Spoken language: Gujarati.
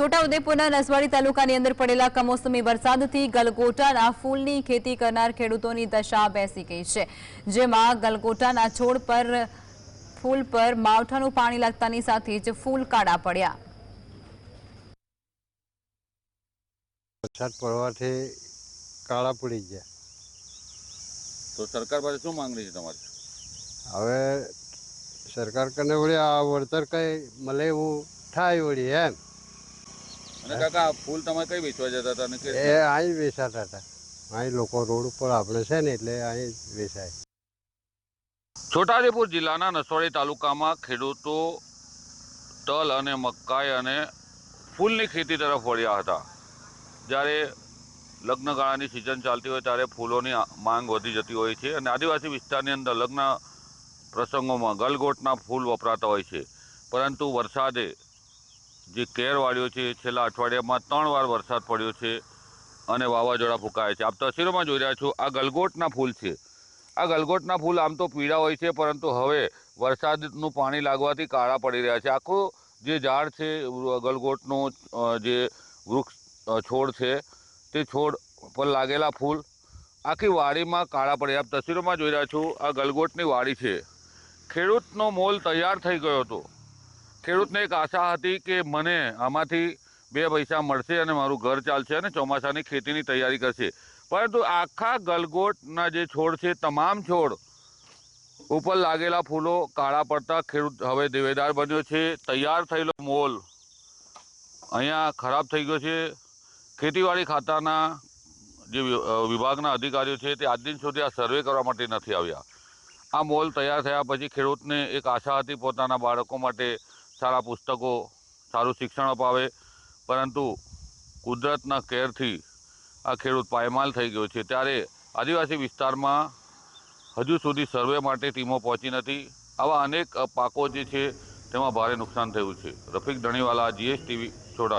છોટાઉદેપુરના નસવાડી તાલુકાની અંદર પડેલા કમોસમી વરસાદથી ગલગોટાના ફૂલની ખેતી કરનાર ખેડૂતોની દશા બેસી ગઈ છે જેમાં ગલગોટાના છોડ પર ફૂલ પર માવઠાનું પાણી લાગતાની સાથે જ ફૂલ કાળા પડ્યા. વરસાદ પડવાથી કાળા પડી ગયા. તો સરકાર પાસે શું માંગણી છે તમારી? હવે સરકાર કને વળી આ વળતર કઈ મળે એવું થાય વળી એમ. કાકા ફૂલ તમે કઈ વેચવા જતા હતા? એ અહીં વેચાતા હતા. અહીં લોકો રોડ ઉપર આપણે છે ને એટલે અહીં વેચાય. છોટાઉદેપુર જિલ્લાના નસવાડી તાલુકામાં ખેડૂતો તલ અને મકાઈ અને ફૂલની ખેતી તરફ વળ્યા હતા. જ્યારે લગ્નગાળાની સિઝન ચાલતી હોય ત્યારે ફૂલોની માંગ વધી જતી હોય છે અને આદિવાસી વિસ્તારની અંદર લગ્ન પ્રસંગોમાં ગલગોટના ફૂલ વપરાતા હોય છે. પરંતુ વરસાદે જે કેર વાળ્યો છે, છેલ્લા અઠવાડિયામાં ત્રણ વાર વરસાદ પડ્યો છે અને વાવાઝોડા ફૂંકાયા છે. આપ તસવીરોમાં જોઈ રહ્યા છો, આ ગલગોટના ફૂલ છે. આ ગલગોટના ફૂલ આમ તો પીળા હોય છે, પરંતુ હવે વરસાદનું પાણી લાગવાથી કાળા પડી રહ્યા છે. આખું જે ઝાડ છે ગલગોટનો જે વૃક્ષ છોડ છે, તે છોડ પર લાગેલા ફૂલ આખી વાડીમાં કાળા પડ્યા આપ તસવીરોમાં જોઈ રહ્યા છો, આ ગલગોટની વાડી છે. ખેડૂતનો મોલ તૈયાર થઈ ગયો હતો. ખેડૂતને એક આશા હતી કે મને આમાંથી બે પૈસા મળશે અને મારું ઘર ચાલશે અને ચોમાસાની ખેતીની તૈયારી કરશે. પરંતુ આખા ગલગોટના જે છોડ છે, તમામ છોડ ઉપર લાગેલા ફૂલો કાળા પડતા ખેડૂત હવે દેવેદાર બન્યો છે. તૈયાર થયેલો મોલ અહીંયા ખરાબ થઈ ગયો છે. ખેતીવાડી ખાતાના જે વિભાગના અધિકારીઓ છે તે આજ દિન સુધી આ સર્વે કરવા માટે નથી આવ્યા. આ મોલ તૈયાર થયા પછી ખેડૂતને એક આશા હતી પોતાના બાળકો માટે સારા પુસ્તકો સારું શિક્ષણ અપાવે. પરંતુ કુદરતના કેરથી આ ખેડૂત પાયમાલ થઈ ગયો છે. ત્યારે આદિવાસી વિસ્તારમાં હજુ સુધી સર્વે માટે ટીમો પહોંચી નથી. આવા અનેક પાકો જે છે, તેમાં ભારે નુકસાન થયું છે. રફીક ધણીવાલા, જીએસટીવી છોટા